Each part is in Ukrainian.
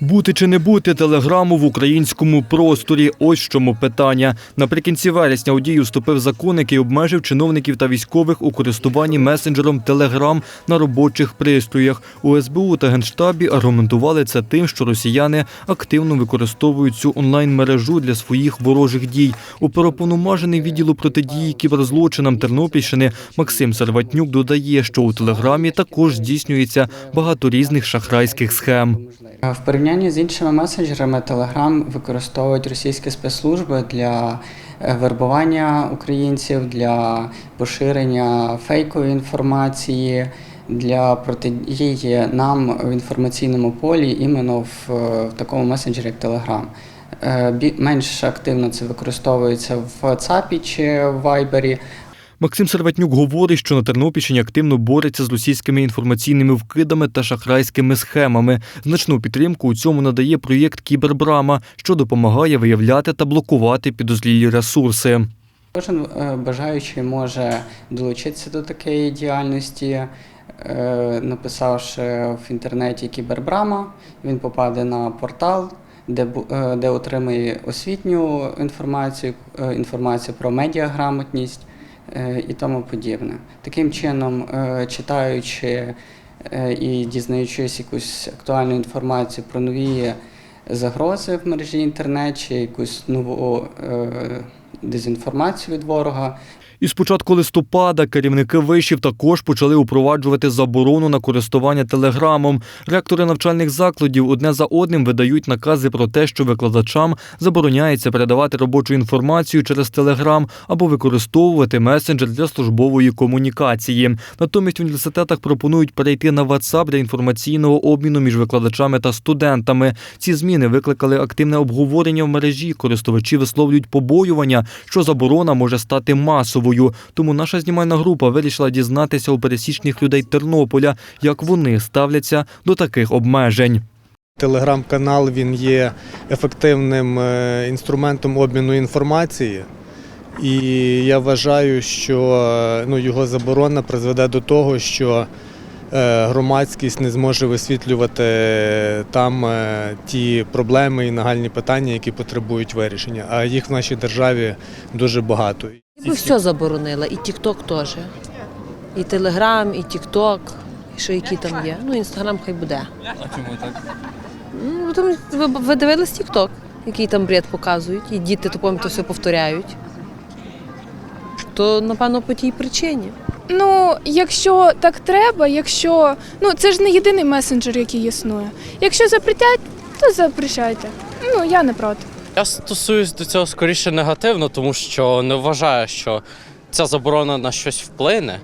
Бути чи не бути телеграму в українському просторі? Ось чому питання. Наприкінці вересня у дію вступив закон, який обмежив чиновників та військових у користуванні месенджером Телеграм на робочих пристроях. У СБУ та Генштабі аргументували це тим, що росіяни активно використовують цю онлайн-мережу для своїх ворожих дій. У Уповноважений відділу протидії кіберзлочинам Тернопільщини Максим Серватнюк додає, що у Телеграмі також здійснюється багато різних шахрайських схем. Порівнянні з іншими месенджерами Telegram використовують російські спецслужби для е, вербування українців, для поширення фейкової інформації, для протидії нам в інформаційному полі іменно в, е, в такому месенджері, як Telegram. Е, Менш активно це використовується в WhatsApp чи в Viber, Максим Серватнюк говорить, що на Тернопільщині активно бореться з російськими інформаційними вкидами та шахрайськими схемами. Значну підтримку у цьому надає проєкт Кібербрама, що допомагає виявляти та блокувати підозрілі ресурси. Кожен е, бажаючий може долучитися до такої діяльності, е, написавши в інтернеті кібербрама, він попаде на портал, де, е, де отримає освітню інформацію, інформацію про медіаграмотність і тому подібне. Таким чином, е, читаючи е, і дізнаючись якусь актуальну інформацію про нові загрози в мережі інтернет чи якусь нову е, дезінформацію від ворога. І з початку листопада керівники вишів також почали упроваджувати заборону на користування телеграмом. Ректори навчальних закладів одне за одним видають накази про те, що викладачам забороняється передавати робочу інформацію через телеграм або використовувати месенджер для службової комунікації. Натомість в університетах пропонують перейти на WhatsApp для інформаційного обміну між викладачами та студентами. Ці зміни викликали активне обговорення в мережі. Користувачі висловлюють побоювання, що заборона може стати масовою. Тому наша знімальна група вирішила дізнатися у пересічних людей Тернополя, як вони ставляться до таких обмежень. Телеграм-канал він є ефективним е, інструментом обміну інформації, і я вважаю, що е, ну, його заборона призведе до того, що громадськість не зможе висвітлювати там е, ті проблеми і нагальні питання, які потребують вирішення. А їх в нашій державі дуже багато. Я би все заборонила, і Тік-Ток теж. І Телеграм, і Тік-Ток, і що які там є. Ну, інстаграм хай буде. А чому так? Ну, там, ви, ви дивились Тік-Ток, який там бред показують, і діти то все повторяють. То, напевно, по тій причині. Ну, якщо так треба, якщо ну це ж не єдиний месенджер, який існує. Якщо запретять, то запрещайте. Ну я не проти. Я стосуюсь до цього скоріше негативно, тому що не вважаю, що ця заборона на щось вплине.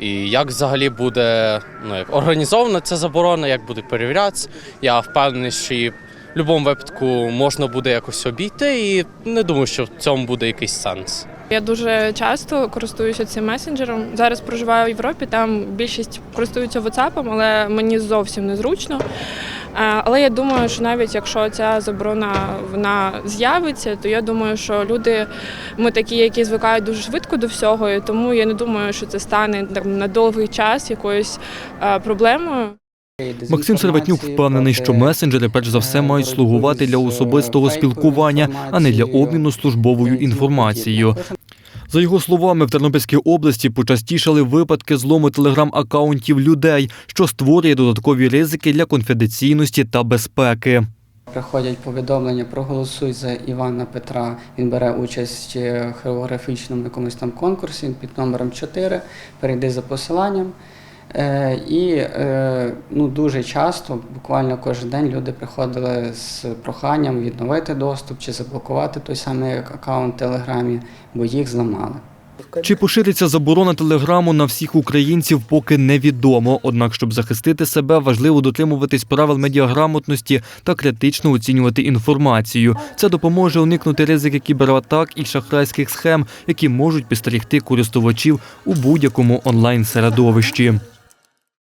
І як взагалі буде ну, як організована ця заборона, як буде перевірятися. Я впевнений, що її будь-якому випадку можна буде якось обійти, і не думаю, що в цьому буде якийсь сенс. Я дуже часто користуюся цим месенджером. Зараз проживаю в Європі, там більшість користуються WhatsApp, але мені зовсім незручно. Е, Але я думаю, що навіть якщо ця заборона вона з'явиться, то я думаю, що люди ми такі, які звикають дуже швидко до всього, і тому я не думаю, що це стане на довгий час якоюсь е, проблемою. Максим Серватнюк впевнений, що месенджери перш за все мають слугувати для особистого спілкування, а не для обміну службовою інформацією. За його словами, в Тернопільській області почастішали випадки злому телеграм-акаунтів людей, що створює додаткові ризики для конфіденційності та безпеки. Приходять повідомлення, проголосуй за Івана Петра. Він бере участь в хореографічному якомусь там конкурсі під номером 4, перейди за посиланням. Е, і е, ну, дуже часто, буквально кожен день, люди приходили з проханням відновити доступ чи заблокувати той самий аккаунт в Телеграмі, бо їх зламали. Чи пошириться заборона телеграму на всіх українців, поки невідомо. Однак, щоб захистити себе, важливо дотримуватись правил медіаграмотності та критично оцінювати інформацію. Це допоможе уникнути ризики кібератак і шахрайських схем, які можуть підстерігти користувачів у будь-якому онлайн середовищі.